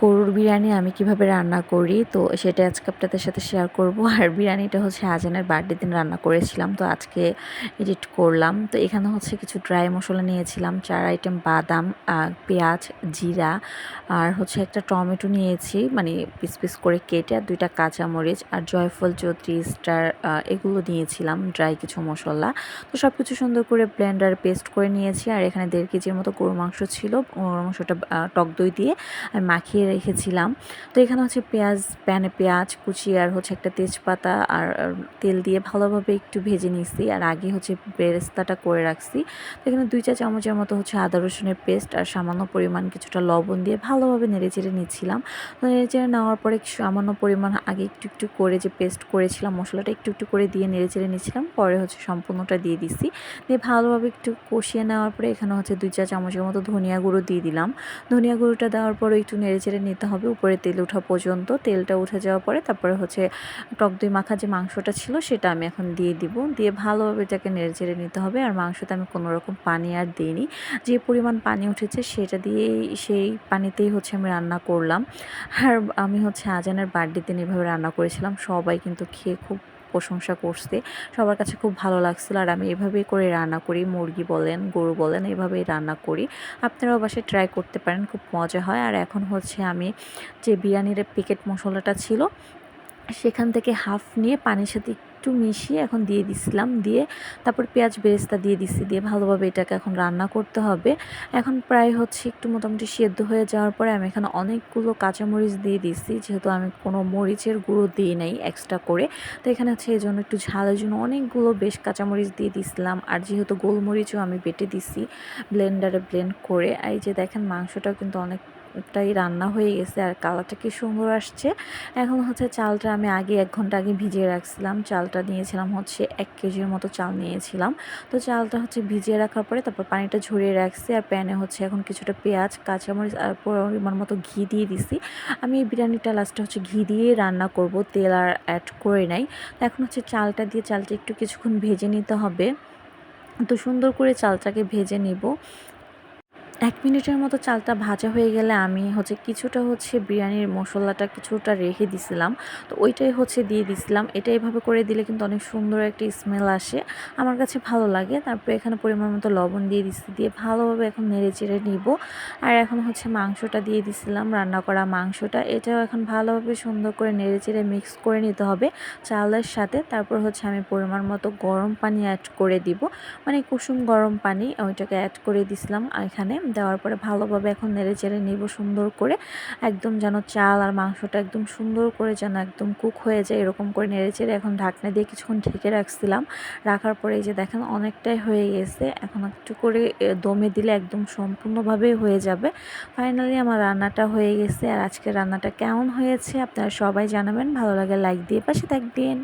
গরুর বিরিয়ানি আমি কীভাবে রান্না করি, তো সেটা আজকে আপনাদের সাথে শেয়ার করব। আর বিরিয়ানিটা হচ্ছে আজানের বার্থডে দিন রান্না করেছিলাম, তো আজকে এডিট করলাম। তো এখানে হচ্ছে কিছু ড্রাই মশলা নিয়েছিলাম, চার আইটেম বাদাম পেঁয়াজ, জিরা, আর হচ্ছে একটা টমেটো নিয়েছি মানে পিস পিস করে কেটে, আর দুইটা কাঁচামরিচ, আর জয়ফল চৌত্রি স্টার এগুলো নিয়েছিলাম ড্রাই কিছু মশলা। তো সব কিছু সুন্দর করে ব্লেন্ডার পেস্ট করে নিয়েছি, আর এখানে দেড় কেজির মতো গরু মাংস ছিল। গরু মাংসটা টক দই দিয়ে আমি মাখিয়ে রেখেছিলাম। তো এখানে হচ্ছে পেঁয়াজ, প্যানে পেঁয়াজ, কুচি আর হচ্ছে একটা তেজপাতা আর তেল দিয়ে ভালোভাবে একটু ভেজে নিছি আর আগে হচ্ছে বেরেস্তাটা করে রাখছি। তো এখানে দুই চা চামচের মতো হচ্ছে আদা রসুনের পেস্ট আর সামান্য পরিমাণ কিছুটা লবণ দিয়ে ভালোভাবে নেড়ে চেড়ে নিচ্ছিলাম। নেড়ে চেড়ে নেওয়ার পরে সামান্য পরিমাণ আগে একটু একটু করে যে পেস্ট করেছিলাম, মশলাটা একটু একটু করে দিয়ে নেড়ে চেড়ে নিচ্ছিলাম। পরে হচ্ছে সম্পূর্ণটা দিয়ে দিছি। দিয়ে ভালোভাবে একটু কষিয়ে নেওয়ার পরে এখানে হচ্ছে দুই চা চামচের মতো ধনিয়া গুঁড়ো দিয়ে দিলাম। ধনিয়া গুঁড়োটা দেওয়ার পরে একটু নেড়ে চেড়ে নিতে হবে উপরে তেল ওঠা পর্যন্ত। তেলটা উঠে যাওয়ার পরে তারপরে হচ্ছে টক দই মাখা যে মাংসটা ছিল সেটা আমি এখন দিয়ে দিব। দিয়ে ভালোভাবে এটাকে নেড়ে চেড়ে নিতে হবে আর মাংসতে আমি কোনো রকম পানি আর দিইনি। যে পরিমাণ পানি উঠেছে সেটা দিয়েই সেই পানিতেই হচ্ছে আমি রান্না করলাম। আর আমি হচ্ছে আজানের বার্থডে দিন এভাবে রান্না করেছিলাম। সবাই কিন্তু খেয়ে খুব প্রশংসা করছে। সবার কাছে খুব ভালো লাগছিল আর আমি এভাবেই করে রান্না করি। মুরগি বলেন, গরু বলেন, এভাবেই রান্না করি। আপনারাও বাসায় ট্রাই করতে পারেন, খুব মজা হয়। আর এখন হচ্ছে আমি যে বিরিয়ানির প্যাকেট মশলাটা ছিল, সেখান থেকে হাফ নিয়ে পানির সাথে একটু মিশিয়ে এখন দিয়ে দিছিলাম, দিয়ে তারপর পেঁয়াজ বেরেস্তা দিয়ে দিছি, দিয়ে ভালোভাবে এটাকে এখন রান্না করতে হবে। এখন প্রায় হচ্ছে একটু মোটামুটি সেদ্ধ হয়ে যাওয়ার পরে আমি এখানে অনেকগুলো কাঁচামরিচ দিয়ে দিছি, যেহেতু আমি কোনো মরিচের গুঁড়ো দিই নাই এক্সট্রা করে। তো এখানে হচ্ছে এই জন্য একটু ঝালের জন্য অনেকগুলো বেশ কাঁচামরিচ দিয়ে দিছিলাম। আর যেহেতু গোলমরিচও আমি বেটে দিছি ব্লেন্ডারে ব্লেন্ড করে, এই যে দেখেন মাংসটাও কিন্তু অনেক টাই রান্না হয়ে গেছে আর কালারটা কি সুন্দর আসছে। এখন হচ্ছে চালটা আমি আগে এক ঘণ্টা আগে ভিজিয়ে রাখছিলাম, চালটা নিয়েছিলাম হচ্ছে এক কেজির মতো চাল নিয়েছিলাম। তো চালটা হচ্ছে ভিজিয়ে রাখার পরে তারপর পানিটা ঝরিয়ে রাখছি আর প্যানে হচ্ছে এখন কিছুটা পেঁয়াজ, কাঁচামরিচ আর পরিমাণ মতো ঘি দিয়ে দিছি। আমি এই বিরিয়ানিটা লাস্টে হচ্ছে ঘি দিয়ে রান্না করব, তেল আর অ্যাড করে নাই। তো এখন হচ্ছে চালটা দিয়ে চালটা একটু কিছুক্ষণ ভেজে নিতে হবে। তো সুন্দর করে চালটাকে ভেজে নিব। এক মিনিটের মতো চালটা ভাজা হয়ে গেলে আমি হচ্ছে কিছুটা হচ্ছে বিরিয়ানির মশলাটা কিছুটা রেখে দিছিলাম। তো ওইটাই হচ্ছে দিয়ে দিছিলাম। এটা এভাবে করে দিলে কিন্তু অনেক সুন্দর একটা স্মেল আসে। আমার কাছে ভালো লাগে। তারপরে এখানে পরিমাণ মতো লবণ দিয়ে দিচ্ছি দিয়ে ভালোভাবে এখন নেড়ে চেড়ে নিব। আর এখন হচ্ছে মাংসটা দিয়ে দিছিলাম, রান্না করা মাংসটা। এটাও এখন ভালোভাবে সুন্দর করে নেড়ে চেড়ে মিক্স করে নিতে হবে চালের সাথে। তারপর হচ্ছে আমি পরিমাণ মতো গরম পানি অ্যাড করে দিব। মানে কুসুম গরম পানি, ওইটাকে অ্যাড করে দিছিলাম এখানে। দেওয়ার পরে ভালোভাবে এখন নেড়ে চেড়ে নিব সুন্দর করে। একদম যেন চাল আর মাংসটা একদম সুন্দর করে যেন একদম কুক হয়ে যায় এরকম করে নেড়ে চেড়ে এখন ঢাকনা দিয়ে কিছুক্ষণ ঢেকে রাখছিলাম। রাখার পরে এই যে দেখেন অনেকটাই হয়ে গেছে। এখন একটু করে দমে দিলে একদম সম্পূর্ণভাবে হয়ে যাবে। ফাইনালি আমার রান্নাটা হয়ে গেছে। আর আজকে রান্নাটা কেমন হয়েছে আপনারা সবাই জানাবেন। ভালো লাগে লাইক দিয়ে পাশে থাকবেন।